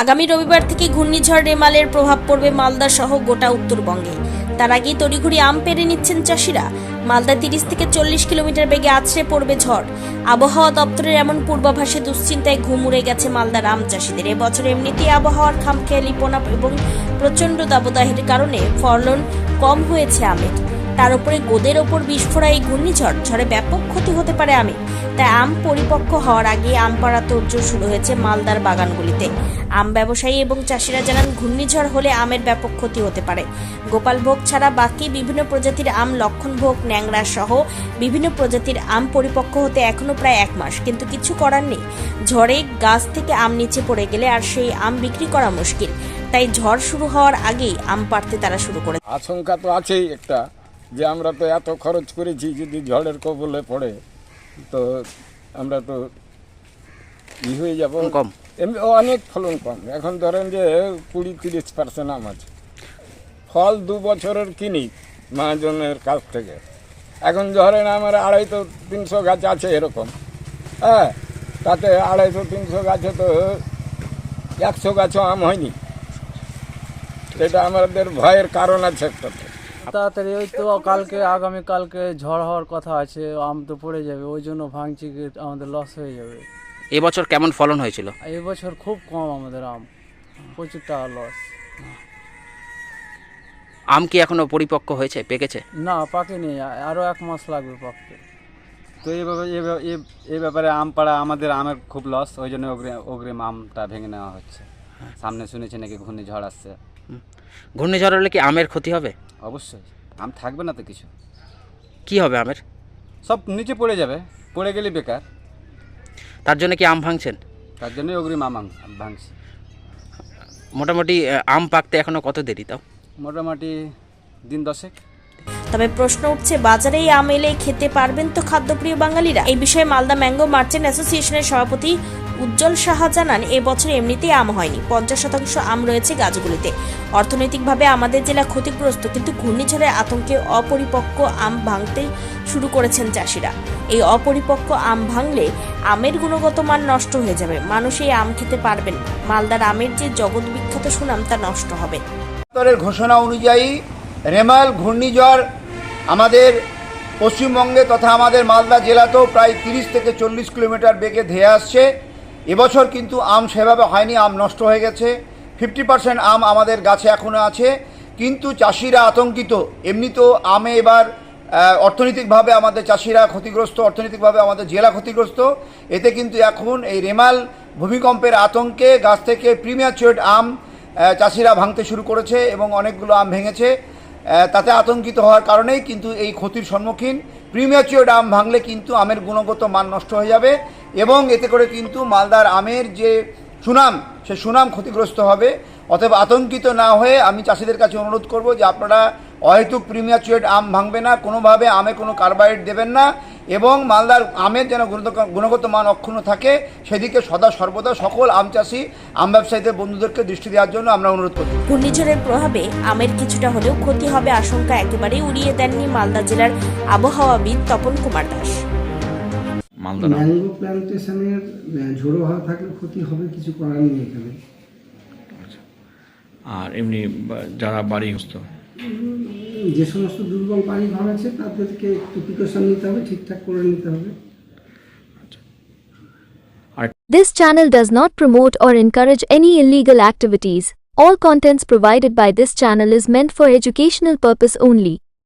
আগামী রবিবার থেকে ঘূর্ণিঝড় রেমালের প্রভাব পড়বে মালদা সহ গোটা উত্তরবঙ্গে। তার আগেই তড়িঘড়ি আম পেরে নিচ্ছেন চাষিরা। মালদা তিরিশ থেকে চল্লিশ কিলোমিটার বেগে আছড়ে পড়বে ঝড়। আবহাওয়া দপ্তরের এমন পূর্বাভাসে দুশ্চিন্তায় ঘুম উড়ে গেছে মালদার আম চাষিদের। এবছর এমনিতেই আবহাওয়ার খামখেয়ালিপনা এবং প্রচণ্ড দাবদাহের কারণে ফলন কম হয়েছে আমের। তার উপরে গোদের ওপর বিস্ফোরা এই ঘূর্ণিঝড়। ঝড়ে ব্যাপক ক্ষতি হতে পারে আমে। তাই আম পরিপক্ক হওয়ার আগে আম পাড়া তোড়জোড় শুরু হয়েছে মালদার বাগানগুলিতে। আম ব্যবসায়ী এবং চাষিরা জানান, ঘূর্ণিঝড় হলে আমের ব্যাপক ক্ষতি হতে পারে। গোপালভোগ ছাড়া বাকি বিভিন্ন প্রজাতির আম লক্ষণভোগ, ন্যাংরা সহ বিভিন্ন প্রজাতির আম পরিপক্ক হতে এখনও প্রায় এক মাস, কিন্তু কিছু করার নেই। ঝড়ে গাছ থেকে আম নিচে পড়ে গেলে আর সেই আম বিক্রি করা মুশকিল। তাই ঝড় শুরু হওয়ার আগেই আম পাড়তে তারা শুরু করে আশঙ্কা তো আছেই একটা। যে আমরা তো এত খরচ করেছি যদি ঝড়ের কবলে পড়ে তো আমরা তো ই হয়ে যাব। কম। এমনি অনেক ফলন কম। এখন ধরেন যে কুড়ি তিরিশ পার্সেন্ট আম আছে। ফল দু বছরের কিনি মহাজনের কাছ থেকে। এখন ধরেন আমার আড়াইশো তিনশো গাছ আছে এরকম। হ্যাঁ তাতে আড়াইশো তিনশো গাছে তো একশো গাছও আম হয়নি। সেটা আমাদের ভয়ের কারণ আছে একটা। তাড়াতাড়ি ওই তো কালকে আগামী কালকে ঝড় হওয়ার কথা আছে আম তো পড়ে যাবে ওই জন্য ভাঙছি আমাদের লস হয়ে যাবে। এবছর কেমন ফলন হয়েছিল? এবছর খুব কম আমাদের আম প্রচুর টাকা লস আম কি এখনও পরিপক্ক হয়েছে পেকেছে? না পাকেনি আরও এক মাস লাগবে পাকতে। তো এই এ ব্যাপারে- আম পাড়া আমাদের আমের খুব লস ওই জন্য অগ্রিম আমটা ভেঙে নেওয়া হচ্ছে। সামনে শুনেছি নাকি ঘূর্ণিঝড় আসছে। ঘূর্ণিঝড় হলে কি আমের ক্ষতি হবে? অবশ্যই। আম থাকবে না তো কিছু। কি হবে আমের? সব নিচে পড়ে যাবে। পড়ে গেলে বেকার। তার জন্য কি আম ভাঙছেন? তার জন্যই অগ্রিম আম আম- ভাঙছি। মোটামুটি আম পাকতে এখনও কত দেরি তাও? মোটামুটি দিন দশেক। তবে প্রশ্ন উঠছে বাজারে আম এলে খেতে পারবেন তো খাদ্যপ্রিয় বাঙালিরা? এই বিষয়ে মালদা ম্যাঙ্গো মার্চেন্ট অ্যাসোসিয়েশনের সভাপতি উজ্জ্বল সাহা জানান, এবছর এমনিতেই আম হয়নি। পঞ্চাশ শতাংশ আম রয়েছে গাছগুলিতে। অর্থনৈতিকভাবে আমাদের জেলা ক্ষতিগ্রস্ত, কিন্তু ঘূর্ণিঝড়ের আতঙ্কে অপরিপক্ক আম ভাঙতে শুরু করেছেন চাষিরা। এই অপরিপক্ক আম ভাঙলে আমের গুণগত মান নষ্ট হয়ে যাবে। মানুষ এই আম খেতে পারবেন মালদার আমের যে জগৎ বিখ্যাত সুনাম, তা নষ্ট হবে। ঘোষণা অনুযায়ী, রেমাল, ঘূর্ণিঝড় আমাদের পশ্চিমবঙ্গে তথা আমাদের মালদা জেলাতেও প্রায় তিরিশ থেকে চল্লিশ কিলোমিটার বেগে ধেয়ে আসছে। এবছর কিন্তু আম সেভাবে হয়নি, আম নষ্ট হয়ে গেছে। ফিফটি পার্সেন্ট আম আমাদের গাছে এখনও আছে। কিন্তু চাষিরা আতঙ্কিত। এমনিতেও আমে এবার অর্থনৈতিকভাবে আমাদের চাষিরা ক্ষতিগ্রস্ত, অর্থনৈতিকভাবে আমাদের জেলা ক্ষতিগ্রস্ত। এতে কিন্তু এখন এই রেমাল ভূমিকম্পের আতঙ্কে গাছ থেকে প্রিমিয়ার চুয়েট আম চাষিরা ভাঙতে শুরু করেছে এবং অনেকগুলো আম ভেঙেছে। তাতে আতঙ্কিত হওয়ার কারণেই কিন্তু এই ক্ষতির সম্মুখীন। প্রিমিয়াচিওর আম ভাঙলে কিন্তু আমের গুণগত মান নষ্ট হয়ে যাবে এবং এতে করে কিন্তু মালদার আমের যে সুনাম, সে সুনাম ক্ষতিগ্রস্ত হবে। অতএব আতঙ্কিত না হয়ে আমি চাষিদের কাছে অনুরোধ করব যে আপনারা অহেতুক প্রিমিয়াচুয়েট আম ভাঙবে না। কোনোভাবে আমে কোনো কার্বাইড দেবেন না। এবং মালদার আমের যেন গুণগত- মান অক্ষুণ্ণ থাকে সেদিকে সদা সর্বদা সকল আম চাষি আম ব্যবসায়ীদের বন্ধুদেরকে দৃষ্টি দেওয়ার জন্য আমরা অনুরোধ করছি ঘূর্ণিঝড়ের প্রভাবে আমের কিছুটা হলেও ক্ষতি হবে আশঙ্কা একেবারেই উড়িয়ে দেননি মালদা জেলার আবহাওয়াবিদ তপন কুমার দাস। ম্যাঙ্গো প্ল্যান্টেশনের ঝোড়ো হাওয়া থাকলে ক্ষতি হবে কিছু করার নেই এখানে। আর এমনি যারা বাড়িগ্রস্ত? যে সমস্ত দুর্বল বাড়ি ঘর আছে তাদেরকে একটু প্রিকশন নিতে হবে ঠিকঠাক করে নিতে হবে This channel does not promote or encourage any illegal activities. All contents provided by this channel is meant for educational purpose only.